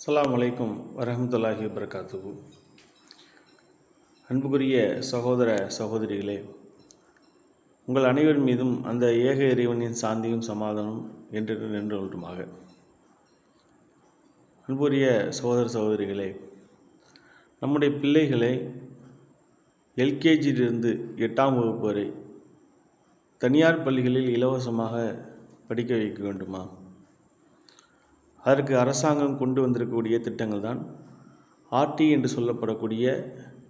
அஸ்லாம் வலைக்கும் வரமத்துல்லாஹி வபரகாத்துஹு. அன்புக்குரிய சகோதர சகோதரிகளே உங்கள் அனைவர் மீதும் அந்த ஏக இறைவனின் சாந்தியும் சமாதானம் என்று நின்று கொள்ளுமாக. அன்புரிய சகோதர சகோதரிகளே நம்முடைய பிள்ளைகளை எல்கேஜியிலிருந்து எட்டாம் வகுப்பு வரை தனியார் பள்ளிகளில் இலவசமாக படிக்க வைக்க வேண்டுமா? அதற்கு அரசாங்கம் கொண்டு வந்திருக்கக்கூடிய திட்டங்கள் தான் ஆர்டி என்று சொல்லப்படக்கூடிய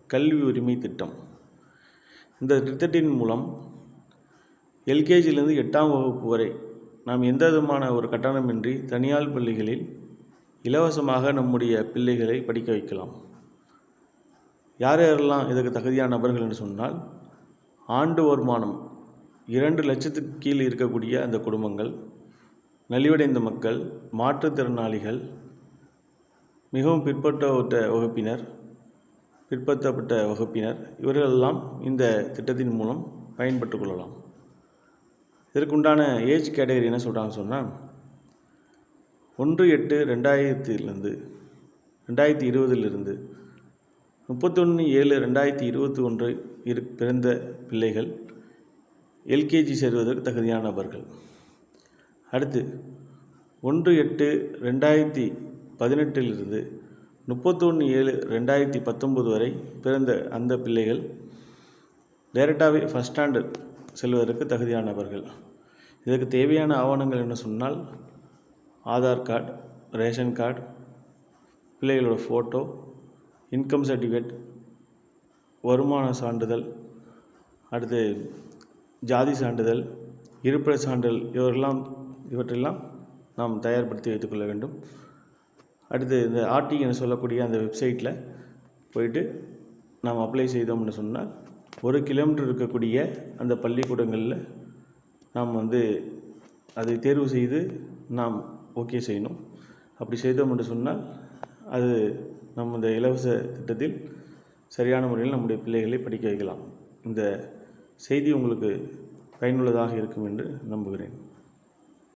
கல்வி உரிமை திட்டம். இந்த திட்டத்தின் மூலம் எல்கேஜியிலிருந்து எட்டாம் வகுப்பு வரை நாம் எந்த விதமான ஒரு கட்டணமின்றி தனியார் பள்ளிகளில் இலவசமாக நம்முடைய பிள்ளைகளை படிக்க வைக்கலாம். யார் யாரெல்லாம் இதற்கு தகுதியான நபர்கள் என்று சொன்னால் ஆண்டு வருமானம் இரண்டு லட்சத்துக்கு கீழ் இருக்கக்கூடிய அந்த குடும்பங்கள் நலிவடைந்த மக்கள் மாற்றுத்திறனாளிகள் மிகவும் பிற்பட்ட வகுப்பினர் பிற்படுத்தப்பட்ட வகுப்பினர் இவர்களெல்லாம் இந்த திட்டத்தின் மூலம் பயன்பட்டு கொள்ளலாம். இதற்குண்டான ஏஜ் கேட்டகரி என்ன சொல்கிறாங்க சொன்னால் ஒன்று எட்டு ரெண்டாயிரத்திலிருந்து ரெண்டாயிரத்தி இருபதிலிருந்து முப்பத்தொன்று ஏழு ரெண்டாயிரத்தி இருபத்தி ஒன்று இரு பிறந்த பிள்ளைகள் எல்கேஜி சேர்வதற்கு தகுதியான நபர்கள். அடுத்து ஒன்று எட்டு ரெண்டாயிரத்தி பதினெட்டிலிருந்து முப்பத்தொன்று ஏழு ரெண்டாயிரத்தி பத்தொம்பது வரை பிறந்த அந்த பிள்ளைகள் டைரெக்டாகவே ஃபஸ்ட் ஸ்டாண்டர்ட் செல்வதற்கு தகுதியானவர்கள் இதற்கு தேவையான ஆவணங்கள் என்ன சொன்னால் ஆதார் கார்டு ரேஷன் கார்டு பிள்ளைகளோட ஃபோட்டோ இன்கம் சர்டிஃபிகேட் வருமான சான்றிதழ் அடுத்து ஜாதி சான்றிதழ் இருப்பிட சான்றிதழ் இவரெல்லாம் இவற்றெல்லாம் நாம் தயார்படுத்தி வைத்துக்கொள்ள வேண்டும். அடுத்து இந்த ஆர்டி என சொல்லக்கூடிய அந்த வெப்சைட்டில் போயிட்டு நாம் அப்ளை செய்தோம்னு சொன்னால் ஒரு கிலோமீட்டர் இருக்கக்கூடிய அந்த பள்ளிக்கூடங்களில் நாம் வந்து அதை தேர்வு செய்து நாம் ஓகே செய்யணும். அப்படி செய்தோம் என்று சொன்னால் அது நம்ம இந்த இலவச திட்டத்தில் சரியான முறையில் நம்முடைய பிள்ளைகளை படிக்க வைக்கலாம். இந்த செய்தி உங்களுக்கு பயனுள்ளதாக இருக்கும் என்று நம்புகிறேன்.